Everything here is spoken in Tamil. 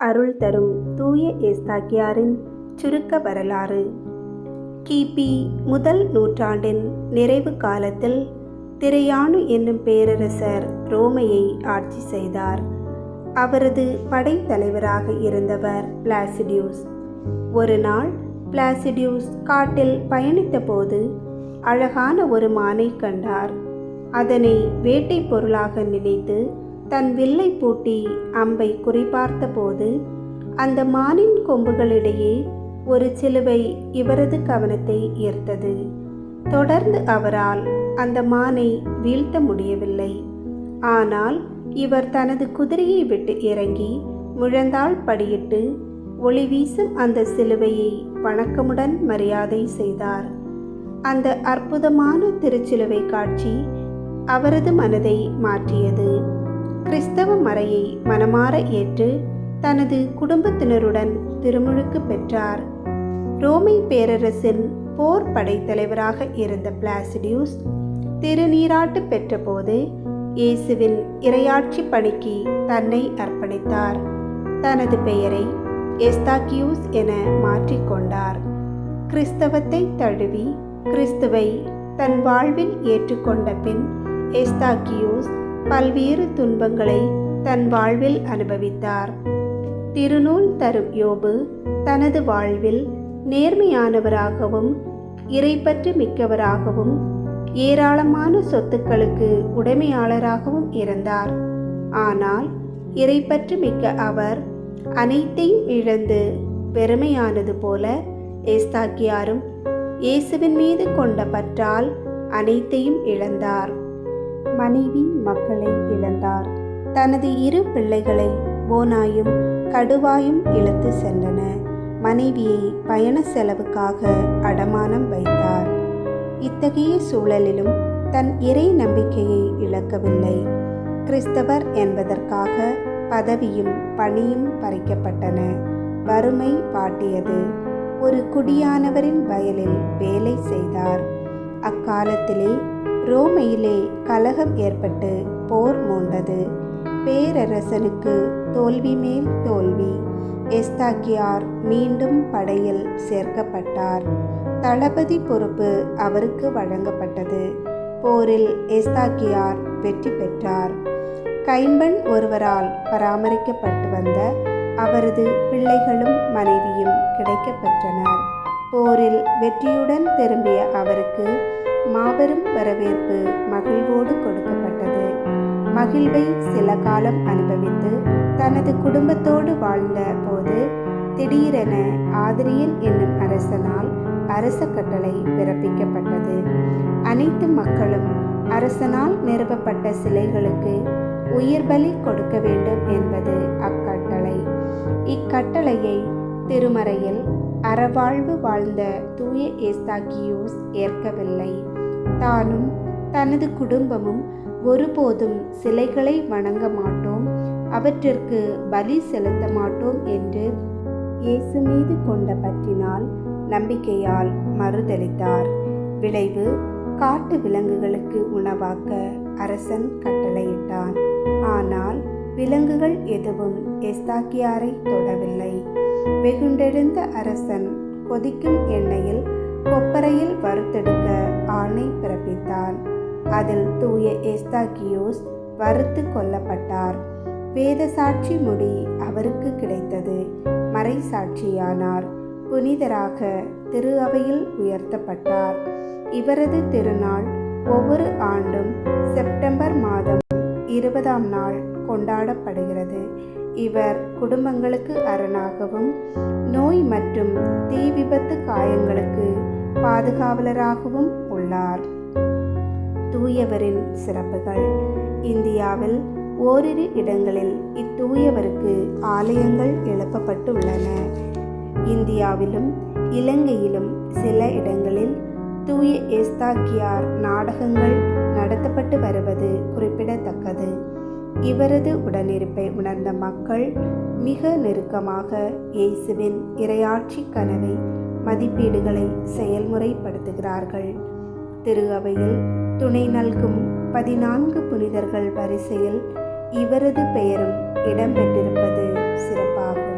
அருள் தரும் தூய ஏஸ்தாக்கியாரின் சுருக்க வரலாறு. கிபி முதல் நூற்றாண்டின் நிறைவு காலத்தில் திரையானு என்னும் பேரரசர் ரோமையை ஆட்சி செய்தார். அவரது படைத்தலைவராக இருந்தவர் பிளாசிடியூஸ். ஒரு நாள் பிளாசிடியூஸ் காட்டில் பயணித்தபோது அழகான ஒரு மானை கண்டார். அதனை வேட்டை பொருளாக நினைத்து தன் வில்லை பூட்டி அம்பை குறிபார்த்த போது அந்த மானின் கொம்புகளிடையே ஒரு சிலுவை இவரது கவனத்தை ஈர்த்தது. தொடர்ந்து அவரால் அந்த மானை வீழ்த்த முடியவில்லை. ஆனால் இவர் தனது குதிரையை விட்டு இறங்கி முழந்தாள் படியிட்டு ஒளி வீசும் அந்த சிலுவையை வணக்கமுடன் மரியாதை செய்தார். அந்த அற்புதமான திருச்சிலுவை காட்சி அவரது மனதை மாற்றியது. கிறிஸ்தவ மறையை மனமாற ஏற்று தனது குடும்பத்தினருடன் திருமுழுக்கு பெற்றார். ரோமை பேரரசின் போர் படைத்தலைவராக இருந்த பிளாசிடியூஸ் திருநீராட்டு பெற்றபோது இயேசுவின் இரையாட்சி பணிக்கு தன்னை அர்ப்பணித்தார். தனது பெயரை எஸ்தாக்கியூஸ் என மாற்றிக்கொண்டார் கிறிஸ்தவத்தை தழுவி கிறிஸ்துவை தன் வாழ்வில் ஏற்றுக்கொண்ட பின் எஸ்தாக்கியூஸ் பல்வேறு துன்பங்களை தன் வாழ்வில் அனுபவித்தார். திருநூல் தரும் யோபு தனது வாழ்வில் நேர்மையானவராகவும் இறைப்பற்று மிக்கவராகவும் ஏராளமான சொத்துக்களுக்கு உடைமையாளராகவும் இருந்தார். ஆனால் இறைப்பற்று மிக்க அவர் அனைத்தையும் இழந்து பெருமையானது போல ஏஸ்தாக்கியாரும் இயேசுவின் மீது கொண்ட பற்றால் அனைத்தையும் இழந்தார். மனைவி மக்களை இழந்தார். தனது இரு பிள்ளைகளை போனாயும் கடுவாயும் இழுத்து சென்றன. மனைவியை பயண செலவுக்காக அடமானம் வைத்தார். இத்தகைய சூழலிலும் தன் இறை நம்பிக்கையை இழக்கவில்லை. கிறிஸ்தவர் என்பதற்காக பதவியும் பணியும் பறிக்கப்பட்டன. வறுமை பாட்டியது ஒரு குடியானவரின் வயலில் வேலை செய்தார். அக்காலத்திலே ரோமையிலே கலகம் ஏற்பட்டு போர் மூண்டது. பேரரசனுக்கு தோல்வி மேல் தோல்வி. எஸ்தாக்கியார் மீண்டும் படையில் சேர்க்கப்பட்டார். தளபதி பொறுப்பு அவருக்கு வழங்கப்பட்டது. போரில் எஸ்தாக்கியார் வெற்றி பெற்றார். கைம்பெண் ஒருவரால் பராமரிக்கப்பட்டு வந்த அவரது பிள்ளைகளும் மனைவியும் கிடைக்கப்பெற்றனர். போரில் வெற்றியுடன் திரும்பிய அவருக்கு மாபெரும் வரவேற்பு மகிழ்வோடு கொடுக்கப்பட்டது. மகிழ்வை சில காலம் அனுபவித்து தனது குடும்பத்தோடு வாழ்ந்த போது திடீரென ஆதிரியன் என்னும் அரசனால் அரச கட்டளை பிறப்பிக்கப்பட்டது. அனைத்து மக்களும் அரசனால் நிறுவப்பட்ட சிலைகளுக்கு உயிர் பலி கொடுக்க வேண்டும் என்பது அக்கட்டளை. இக்கட்டளையை திருமறையில் அறவாழ்வு வாழ்ந்த தூய ஏஸ்தாக்கியூஸ் ஏற்கவில்லை. தானும் தனது குடும்பமும் ஒருபோதும் சிலைகளை வணங்க மாட்டோம். அவற்றிற்கு பலி செலுத்த மாட்டோம் என்று இயேசு மீது கொண்ட பற்றினால் நம்பிக்கையால் மறுதளித்தார் விளைவு காட்டு விலங்குகளுக்கு உணவாக்க அரசன் கட்டளையிட்டான். ஆனால் விலங்குகள் எதுவும் எஸ்தாக்கியாரை தொடவில்லை. வெகுண்டெழுந்த அரசன் கொதிக்கும் எண்ணெயில் கொப்பரையில் வறுத்தெடுக்க ஆணை பிறப்பித்தான் அதில் தூய எஸ்தாக்கியோஸ் வறுத்து கொல்லப்பட்டார். வேத சாட்சி முடி அவருக்கு கிடைத்தது. மறை சாட்சியானார். புனிதராக திரு அவையில் உயர்த்தப்பட்டார். இவரது திருநாள் ஒவ்வொரு ஆண்டும் செப்டம்பர் மாதம் இருபதாம் நாள் கொண்டாடப்படுகிறது. இவர் குடும்பங்களுக்கு அரணாகவும் நோய் மற்றும் தீ விபத்து காயங்களுக்கு பாதுகாவலராகவும் உள்ளார். தூயவரின் சிறப்புகள். இந்தியாவில் ஓரிரு இடங்களில் இத்தூயவருக்கு ஆலயங்கள் எழுப்பப்பட்டுள்ளன. இந்தியாவிலும் இலங்கையிலும் சில இடங்களில் தூய எஸ்தாக்கியார் நாடகங்கள் நடத்தப்பட்டு வருவது குறிப்பிடத்தக்கது. இவரது உடனிருப்பை உணர்ந்த மக்கள் மிக நெருக்கமாக இயேசுவின் இரையாட்சி கனவை மதிப்பீடுகளை செயல்முறைப்படுத்துகிறார்கள். திரு அவையில் துணை நல்கும் பதினான்கு புனிதர்கள் வரிசையில் இவரது பெயரும் இடம்பெற்றிருப்பது சிறப்பாகும்.